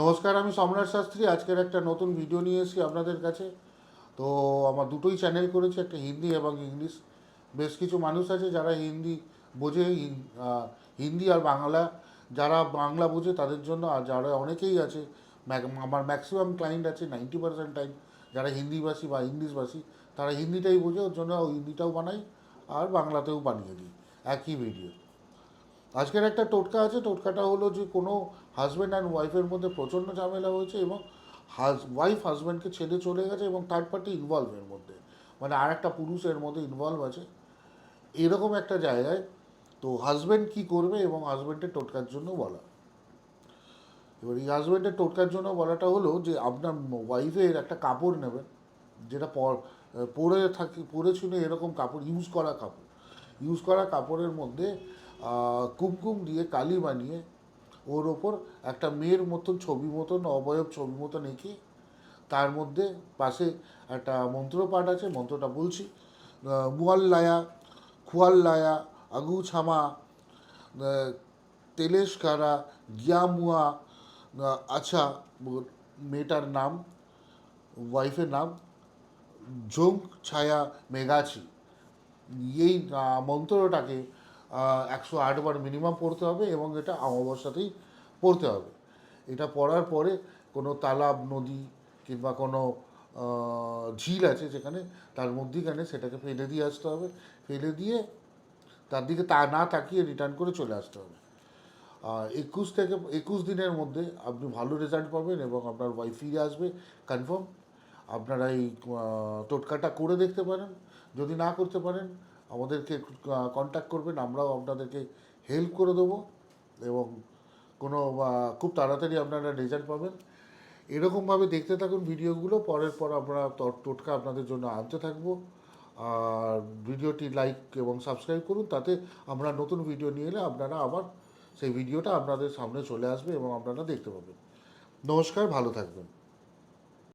নমস্কার, আমি সম্রাট শাস্ত্রী। আজকের একটা নতুন ভিডিও নিয়ে এসেছি আপনাদের কাছে। তো আমার দুটোই চ্যানেল করেছে, একটা হিন্দি এবং ইংলিশ। বেশ কিছু মানুষ আছে যারা হিন্দি বোঝে হিন্দি আর বাংলা। যারা বাংলা বোঝে তাদের জন্য, আর যারা অনেকেই আছে আমার ম্যাক্সিমাম ক্লায়েন্ট আছে নাইনটি পার্সেন্ট টাইম যারা হিন্দিভাষী বা ইংলিশভাষী, তারা হিন্দিটাই বোঝে, ওর জন্য হিন্দিটাও বানাই, আর বাংলাতেও বানিয়ে দিই। একই ভিডিও আজকের একটা টোটকা আছে, টোটকাটা হলো যে কোনো হাজব্যান্ড অ্যান্ড ওয়াইফের মধ্যে প্রচণ্ড ঝামেলা হয়েছে এবং হাজ ওয়াইফ হাজব্যান্ডকে ছেড়ে চলে গেছে এবং থার্ড পার্টি ইনভলভ এর মধ্যে। মানে আর একটা পুরুষের মধ্যে ইনভলভ আছে। এরকম একটা জায়গায় তো হাজব্যান্ড কি করবে এবং হাজব্যান্ডের টোটকার জন্য বলা। এবার এই হাজব্যান্ডের টোটকার জন্য বলাটা হলো যে আপনার ওয়াইফের একটা কাপড় নেবেন, যেটা পর- থাকি, পরে পরেছিল এরকম কাপড় ইউজ করা কাপড়। ইউজ করা কাপড়ের মধ্যে কুমকুম দিয়ে কালি বানিয়ে ওর ওপর একটা মেয়ের মতন ছবি মতন অবয়ব ছবি মতন এঁকে তার মধ্যে পাশে একটা মন্ত্র পাঠ আছে মন্ত্রটা বলছি মুয়াল্লায়া খুয়াল্লায়া আগু ছামা আহ, তেলেশ কারা গিয়ামুয়া আচ্ছা মেয়েটার নাম ওয়াইফের নাম ঝোঁক ছায়া মেঘাছি এই মন্ত্রটাকে একশো আটবার মিনিমাম পড়তে হবে এবং এটা অমাবস্যাতেই পড়তে হবে। এটা পড়ার পরে কোনো তালাব নদী কিংবা কোনো ঝিল আছে যেখানে তার মধ্যিখানে সেটাকে ফেলে দিয়ে আসতে হবে। ফেলে দিয়ে তার দিকে তা না তাকিয়ে রিটার্ন করে চলে আসতে হবে। একুশ থেকে, একুশ দিনের মধ্যে আপনি ভালো রেজাল্ট পাবেন এবং আপনার ওয়াইফ ফিরে আসবে কনফার্ম আপনারা এই টোটকাটা করে দেখতে পারেন। যদি না করতে পারেন আমাদেরকে কন্ট্যাক্ট করবেন, আমরাও আপনাদেরকে হেল্প করে দেবো এবং কোনো খুব তাড়াতাড়ি আপনারা রেজাল্ট পাবেন। এরকমভাবে দেখতে থাকুন ভিডিওগুলো পরের পর আমরা টোটকা আপনাদের জন্য আনতে থাকব। আর ভিডিওটি লাইক এবং সাবস্ক্রাইব করুন, তাতে আমরা নতুন ভিডিও নিয়ে এলে আপনারা আবার সেই ভিডিওটা আপনাদের সামনে চলে আসবে এবং আপনারা দেখতে পাবেন। নমস্কার, ভালো থাকবেন।